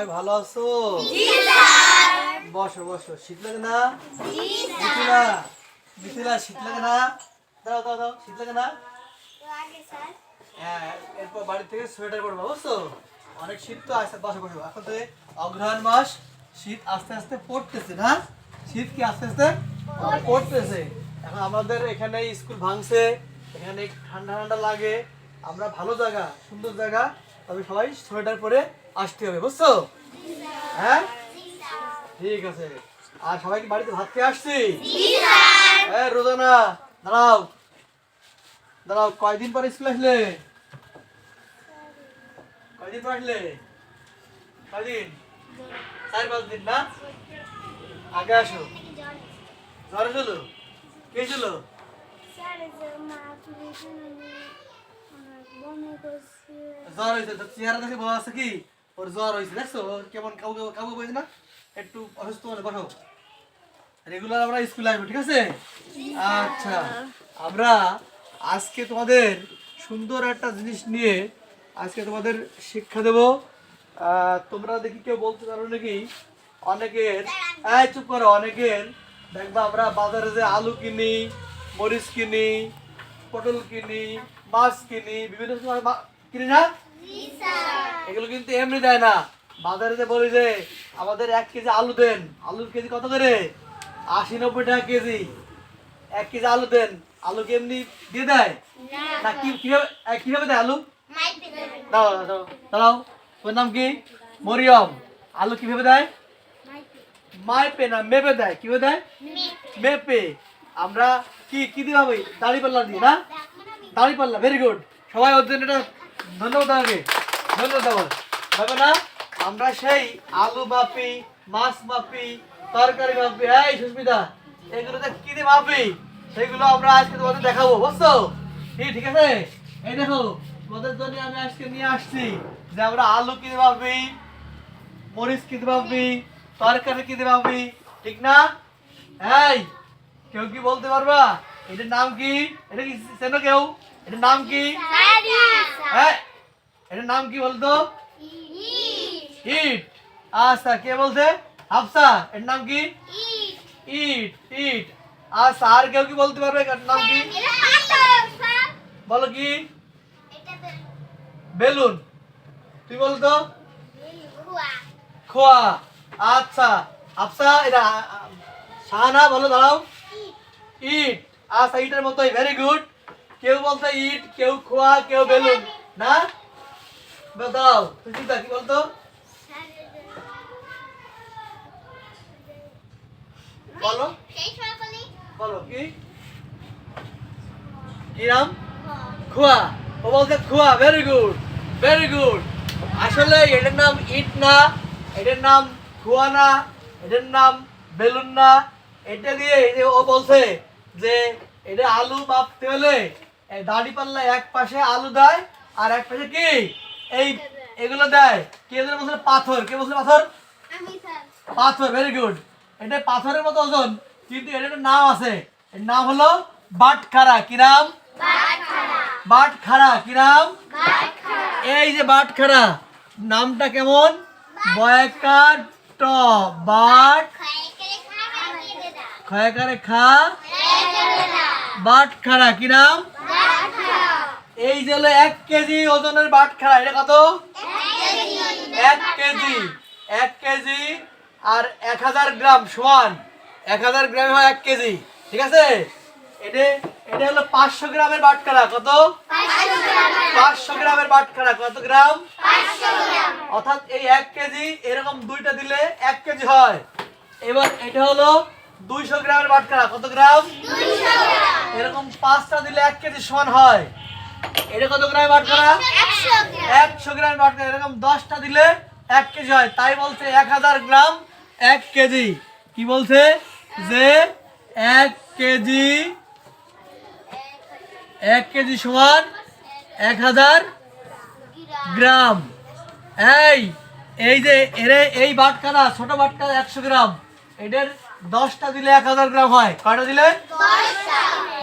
সবাই ভালো আছো? বসো বসো। শীত লাগে না? মিথিলা মিথিলা, শীত লাগে না? দাও দাও দাও শীত লাগে না? হ্যাঁ এরপর বাড়ি থেকে সোয়েটার পরবো, বুঝছ? অনেক শীত তো বসো বসো। এখন থেকে অগ্রহায়ণ মাস, শীত আস্তে আস্তে পড়তেছে, না? শীত কি আস্তে আস্তে পড়তেছে? এখন আমাদের এখানে স্কুল ভাঙছে, এখানে ঠান্ডা ঠান্ডা লাগে। আমরা ভালো জায়গা, সুন্দর জায়গা। তবে সবাই সোয়েটার পরে আসতে হবে বুঝছ? হ্যাঁ? ঠিক আছে। আর সবাই কি বাড়িতে ভাত খেয়ে আসছি? হ্যাঁ রোজানা দাঁড়াও। দাঁড়াও কয়দিন পরে স্কুল আসলে? কয়দিন পর আসলে? কয়দিন? চার পাঁচ দিন না? আগে আসো। জ্বর ছিল কে ছিল জ্বর হয়েছে তো চেহারা দেখে বলা আছে কি? ওর জ্বর হয়েছে দেখছ? কেমন কাউকে কাউকে বলছে না? একটু অসুস্থ মানে বসো রেগুলার আমরা স্কুলে আসব, ঠিক আছে? আচ্ছা আমরা আজকে তোমাদের সুন্দর একটা জিনিস নিয়ে আজকে তোমাদের শিক্ষা দেব। তোমরা দেখি কেউ বলতে পারো নাকি? অনেকের এই, চুপ করো, অনেকের। দেখবা আমরা বাজারে যে আলু কিনি, মরিচ কিনি, পটল কিনি, মাছ কিনি, বিভিন্ন কিনি না? এগুলো কিন্তু এমনি দেয় না। বাজারে যে বলি যে আমাদের এক কেজি আলু দেন। আলুর কেজি কত করে? আশি নব্বই টাকা কেজি। এক কেজি আলু দেন। আলু কি এমনি দিয়ে দেয়? না কি কীভাবে কীভাবে দেয় আলু? দাঁড়াও দাঁড়াও দাঁড়াও। তোর নাম কি? মরিয়ম। আলু কীভাবে দেয়? মাইপে না মেপে দেয়। কীভাবে দেয়? মেপে। আমরা কি কি দিয়ে হবে দাড়ি পাল্লা দিয়ে না? দাড়ি পাল্লা ভেরি গুড সবাই ওর জন্য এটা ধন্যবাদ আমাকে ধন্যবাদ। হবে না আমরা সেই আলু মাপি মাছ মাপি তরকারি মাপি এই সুস্মিতা, এগুলোতে কি দিয়ে মাপি সেগুলো আমরা আজকে তোমাদের দেখাবো, বুঝছ? ঠিক আছে? এই দেখো, তোমাদের জন্য আমি আজকে নিয়ে আসছি যে আমরা আলু কিনে মাপি মরিচ কিনতে পারবি তরকারি কিনতে পারবি ঠিক না? এই, কেউ কি বলতে পারবা? এটার নাম কি? এটা কি চেনো কেউ? এটার নাম কি? হ্যাঁ এটার নাম কি বলতো? ইট। আচ্ছা কে বলছে? হাফসা। এর নাম কি? ইট। ইট আচ্ছা আর কেউ কি বলতে পারবে এটার নাম কি? বলো কি? বেলুন। তুই বলতো খোয়া। আচ্ছা আফসা এটা শাহানা বলো দাঁড়াও। ইট। আচ্ছা ইটের মতোই ভেরি গুড কেউ বলতে ইট, কেউ খোয়া, কেউ বেলুন। না? দাও তুই কি বলতো? বলো। বলো, কি? কি খোয়া। ও বলছে খোয়া ভেরি গুড ভেরি গুড আসলে এটার নাম ইট না, এটার নাম খোয়া না, এটার নাম বেলুন না। এটা দিয়ে ও বলছে যে এটা আলু মাপতে হলে দাড়ি পাল্লা এক পাশে আলু দেয় আর এক পাশে কি? এই এগুলো দেয়। কে যেন বলছে পাথর। কে বলছে পাথর? পাথর ভেরি গুড এটা পাথরের মতো ওজন কিন্তু এর একটা নাম আছে। এর নাম হলো বাটখারা। কি নাম? বাটখারা। কি নাম? এই যে বাটখারা নামটা কেমন? বয়কার ট বাট খয়কারে খা। বাটখারা। কি নাম? এই যে হলো এক কেজি ওজনের বাটখারা এটা কত? এক কেজি এক কেজি আর এক হাজার গ্রাম সমান এক হাজার গ্রাম হয় এক কেজি ঠিক আছে? এটা এটা হলো পাঁচশো গ্রামের বাটখারা কত? পাঁচশো গ্রামের বাটখারা কত গ্রাম? অর্থাৎ এই এক কেজি এরকম দুইটা দিলে এক কেজি হয়। এবার এটা হলো দুইশো গ্রামের বাটখারা কত গ্রাম। এরকম পাঁচটা দিলে এক কেজি সমান হয়। এটা কত গ্রামের বাটখারা একশো গ্রাম। বাটকা এরকম দশটা দিলে এক কেজি হয়। তাই বলছে এক হাজার গ্রাম এক কেজি। কি বলছে? যে এক কেজি এক কেজি সমান এক হাজার গ্রাম। এই এই যে এর এই বাটকারা ছোট বাটকারা একশো গ্রাম। এদের দশটা দিলে এক হাজার গ্রাম হয়। কয়টা দিলে?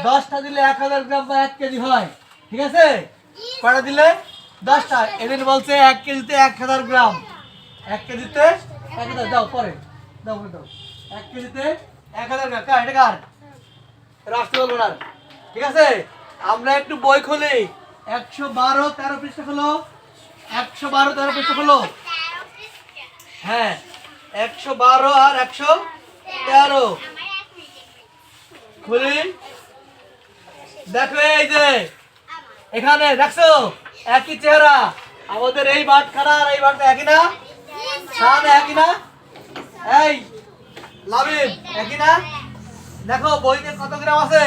দশটা দিলে এক হাজার গ্রাম বা এক কেজি হয়। ঠিক আছে? কয়টা দিলে? দশটা। এদিন বলছে এক কেজিতে এক হাজার গ্রাম। এক কেজিতে এক হাজার। দাও, পরে। দাও পরে দাও। এক কেজিতে এক হাজার গ্রাম। কার? এটা কার? রাষ্ট্রীয় বলার ঠিক আছে? আমরা একটু বই খুলি। একশো বারো, তেরো পৃষ্ঠা খোলো। একশো বারো, তেরো পৃষ্ঠা খোলো। হ্যাঁ। একশো বারো আর একশো তেরো। খুলি। দেখো এই যে। এখানে দেখছ? একই চেহারা। আমাদের এই বাটখানা আর এই বাটটা একই না? সামনে একই না? এই লাভিন একই না? দেখো, বইতে কত গ্রাম আছে?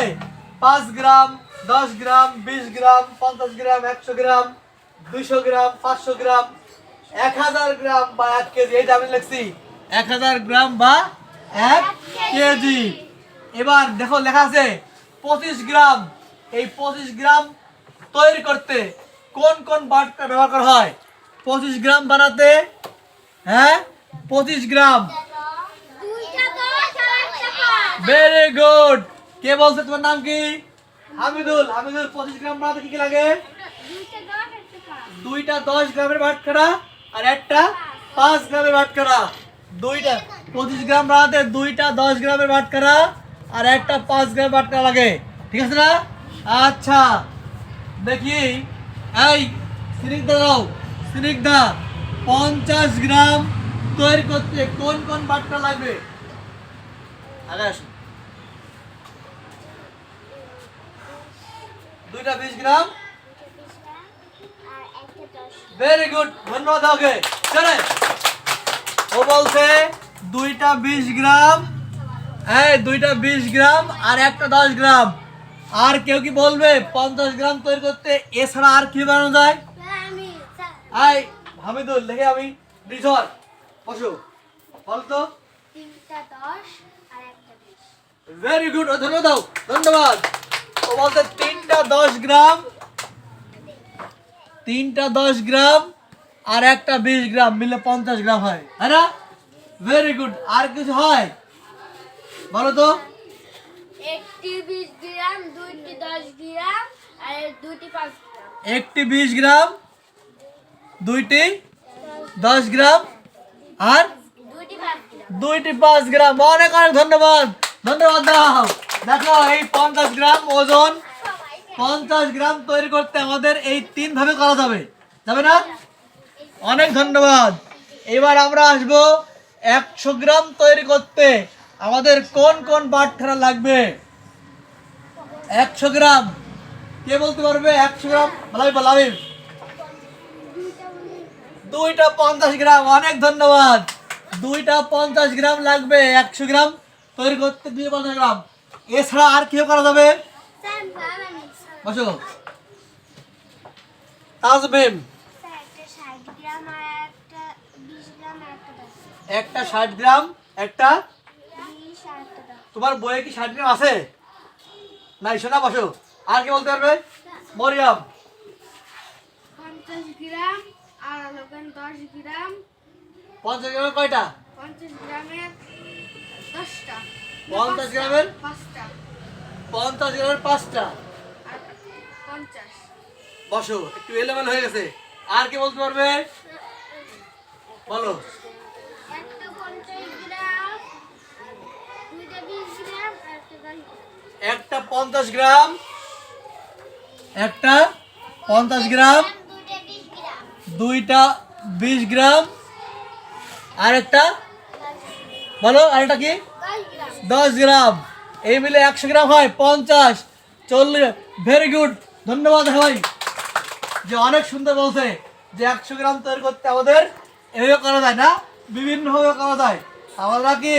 পাঁচ গ্রাম, দশ গ্রাম, বিশ গ্রাম, পঞ্চাশ গ্রাম, একশো গ্রাম, দুইশো গ্রাম, পাঁচশো গ্রাম, এক হাজার গ্রাম বা এক কেজি। এইটা আমি লিখছি, এক হাজার গ্রাম বা এক কেজি। এবার দেখো, লেখা আছে পঁচিশ গ্রাম। এই পঁচিশ গ্রাম তৈরি করতে। কোন কোন বাটটা ব্যবহার করা হয়? পঁচিশ গ্রাম বানাতে হ্যাঁ? পঁচিশ গ্রাম। ভেরি গুড কে বলছে তোমার নাম কি? হামিদুল। হামিদুল পঁচিশ গ্রাম বানাতে কি কি লাগে? দুইটা দশ গ্রামের বাটখারা আর একটা পাঁচ গ্রামের বাটখারা। দুইটা পঁচিশ গ্রাম বানাতে দুইটা দশ গ্রামের বাটখারা আর একটা পাঁচ গ্রামের বাটখারা লাগে। ঠিক আছে না? আচ্ছা। দেখি। এই স্নিগ্ধা দাও স্নিগ্ধা পঞ্চাশ গ্রাম তৈরি করতে কোন কোন বাটকা লাগবে? আগে আসুন। দুইটা বিশ গ্রাম। ভেরি গুড ধন্যবাদ ওকে চলে ও বলছে, দুইটা বিশ গ্রাম, এই দুইটা বিশ গ্রাম আর একটা দশ গ্রাম। আর কেউ কি বলবে? পঞ্চাশ গ্রাম তৈরি করতে এছাড়া আর কি বানানো যায়? আই হামিদুল দেখে আমি। রিসর বসো। বলতো ভেরি গুড ধন্যবাদ দাও। ধন্যবাদ। ও বলতে তিনটা দশ গ্রাম তিনটা দশ গ্রাম আর একটা বিশ গ্রাম মিলে পঞ্চাশ গ্রাম হয়। হ্যাঁ না? ভেরি গুড আর কিছু হয়? বলো তো। একটি বিশ গ্রাম দুইটি দশ গ্রাম আর দুটি পাঁচ গ্রাম। একটি বিশ গ্রাম দুইটি দশ গ্রাম আর দুটি পাঁচ গ্রাম। দুইটি পাঁচ গ্রাম। অনেক অনেক ধন্যবাদ। ধন্যবাদ দাও। দেখো এই পঞ্চাশ গ্রাম ওজন পঞ্চাশ গ্রাম তৈরি করতে আমাদের এই তিন ভাবে করা যাবে। যাবে না? অনেক ধন্যবাদ। এবার আমরা আসব একশো গ্রাম তৈরি করতে। আমাদের কোন কোন বাটখারা লাগবে? একশো গ্রাম। কে বলতে পারবে? একশো গ্রাম? লাভিব লাভিব দুইটা পঞ্চাশ গ্রাম। অনেক ধন্যবাদ। দুইটা পঞ্চাশ গ্রাম লাগবে। একশো গ্রাম তৈরি করতে দুই পঞ্চাশ গ্রাম। এছাড়া আর কেউ করা যাবে? বসো। তাজবিম একটা ষাট গ্রাম, একটা তোমার বইয়ে কি গ্রাম আছে? নাই শোনা বসো। আর কি বলতে পারবে? মরিয়াম। পঞ্চাশ গ্রাম আর লোকেন দশ গ্রাম। পঞ্চাশ গ্রামের কয়টা? পঞ্চাশ গ্রামের দশটা। পঞ্চাশ গ্রামের? পাঁচটা। পঞ্চাশ গ্রামের পাঁচটা। পঞ্চাশ। বসো একটু এলেমেল হয়ে গেছে। আর কি বলতে পারবে? বলো একটা পঞ্চাশ গ্রাম দুইটা বিশ গ্রাম আর একটা পঞ্চাশ গ্রাম, একটা পঞ্চাশ গ্রাম, দুইটা বিশ গ্রাম আর একটা বলো আর একটা কি? দশ গ্রাম। এই মিলে একশো গ্রাম হয়, পঞ্চাশ, চল্লিশ। ভেরি গুড ধন্যবাদ ভাই। যে অনেক সুন্দর বলছে যে একশো গ্রাম তৈরি করতে আমাদের এভাবে করা যায় না, বিভিন্নভাবে করা যায়। আমরা কি?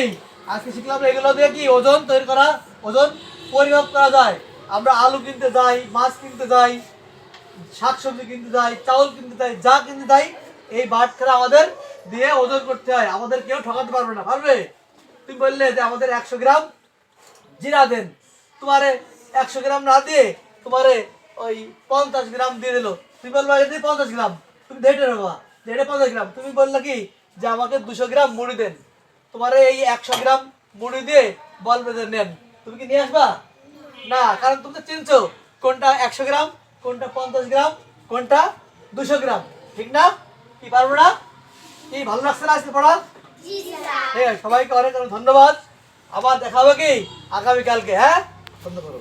আজকে শিখলাম এগুলো দিয়ে কি ওজন তৈরি করা ওজন পরিমাপ করা যায়। আমরা আলু কিনতে যাই, মাছ কিনতে যাই, শাকসবজি কিনতে যাই, চাউল কিনতে যাই, যা কিনতে যাই, এই বাটখারা আমাদের দিয়ে ওজন করতে হয়। আমাদের কেউ ঠকাতে পারবে না। পারবে? তুমি বললে যে আমাদের একশো গ্রাম জিরা দেন। তোমারে একশো গ্রাম না দিয়ে তোমারে ওই পঞ্চাশ গ্রাম দিয়ে দিলো। তুমি বলবা পঞ্চাশ গ্রাম। তুমি নেবা। যে এটা পঞ্চাশ গ্রাম। তুমি বললে কি? যে আমাকে দুশো গ্রাম মুড়ি দেন। তোমারে এই একশো গ্রাম মুড়ি দিয়ে বলবে যে নেন। তুমি কি নিয়ে আসবা? না কারণ তুমি তো চিনছো কোনটা একশো গ্রাম কোনটা পঞ্চাশ গ্রাম কোনটা দুশো গ্রাম। ঠিক না? কি পারব না? কি ভালো লাগছে না আজকে পড়া ঠিক আছে সবাইকে অনেক অনেক ধন্যবাদ। আবার দেখাবো হবে কি আগামীকালকে হ্যাঁ? ধন্যবাদ। করো